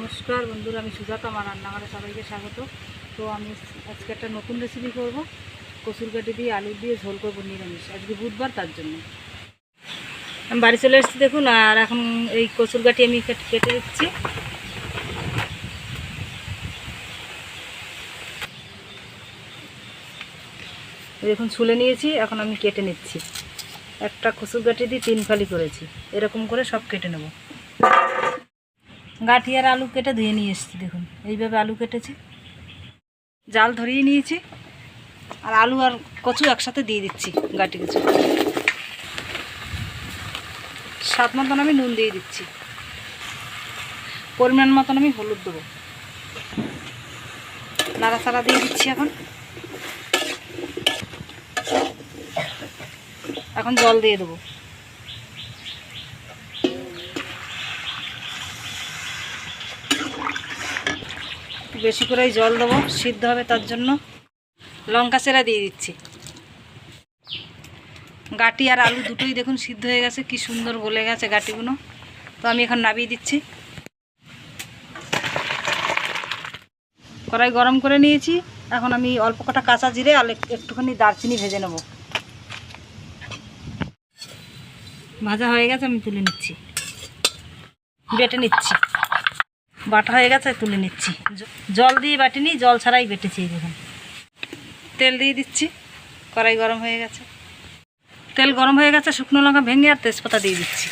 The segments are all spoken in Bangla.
নমস্কার বন্ধুরা, আমি সুজাতা, আমার রান্নাঘরে সবাইকে স্বাগত। তো আমি আজকে একটা নতুন রেসিপি করব। কচুর কাটি দিয়ে আলু দিয়ে ঝোল করব নিরামিষ। আজকে বুধবার, তার জন্য। আমি বাড়ি চলে এসেছি, দেখুন, আর এখন এই কচুর গাটি আমি কেটে দিচ্ছি দেখুন, ছুলে নিয়েছি, এখন আমি কেটে নিচ্ছি। একটা কচুর গাটি দিয়ে তিন ফালি করেছি। এরকম করে সব কেটে নেব। গাঠি আর আলু কেটে ধুয়ে নিয়ে এসেছি, দেখুন। এইভাবে আলু কেটেছি। জাল ধরিয়ে নিয়েছি। আর আলু আর কচু একসাথে দিয়ে দিচ্ছি গাটি কচু স্বাদ মতন আমি নুন দিয়ে দিচ্ছি। পরিমাণ মতন আমি হলুদ দেবো। নাড়াচাড়া দিয়ে দিচ্ছি এখন। এখন জল দিয়ে দেবো। একটু বেশি করেই জল দেবো, সিদ্ধ হবে তার জন্য। লঙ্কা চেরা দিয়ে দিচ্ছি। গাটি আর আলু দুটোই দেখুন সিদ্ধ হয়ে গেছে, কি সুন্দর গলে গেছে গাটিগুলো। তো আমি এখন নামিয়ে দিচ্ছি। কড়াই গরম করে নিয়েছি। এখন আমি অল্প কটা কাঁচা জিরে আর একটুখানি দারচিনি ভেজে নেব। ভাজা হয়ে গেছে, আমি তুলে নিচ্ছি। বেটে নিচ্ছি। বাটা হয়ে গেছে তুলে নিচ্ছি। জল দিয়ে বাটিনি জল ছাড়াই বেটেছি দেখুন। তেল দিয়ে দিচ্ছি কড়াই গরম হয়ে গেছে। তেল গরম হয়ে গেছে শুকনো লঙ্কা ভেঙে আর তেজপাতা দিয়ে দিচ্ছি।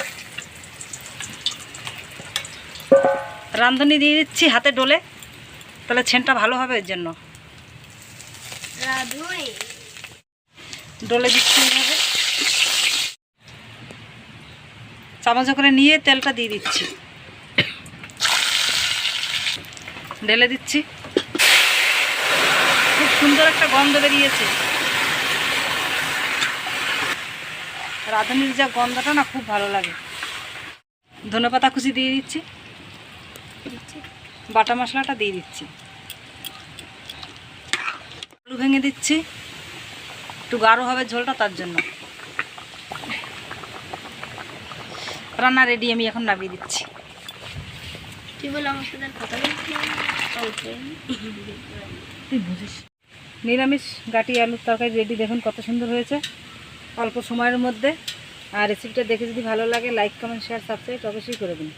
রাঁধুনি দিয়ে দিচ্ছি হাতে ডলে তাহলে ছেনটা ভালো হবে এর জন্য। ডলে দিচ্ছি এইভাবে। চামচ করে নিয়ে তেলটা দিয়ে দিচ্ছি। ঢেলে দিচ্ছি। খুব সুন্দর একটা গন্ধ বেরিয়েছে। রাঁধুনির যা গন্ধটা না খুব ভালো লাগে। ধনেপাতা কুচি দিয়ে দিচ্ছি। বাটা মশলাটা দিয়ে দিচ্ছি। আলু ভেঙে দিচ্ছি। একটু গাঢ় হবে ঝোলটা তার জন্য। রান্না রেডি আমি এখন নামিয়ে দিচ্ছি। নিরামিষ গাটি আলুর তরকারি রেডি দেখুন কত সুন্দর হয়েছে অল্প সময়ের মধ্যে আর রেসিপিটা দেখে যদি ভালো লাগে লাইক কমেন্ট শেয়ার সাবস্ক্রাইব অবশ্যই করে দিন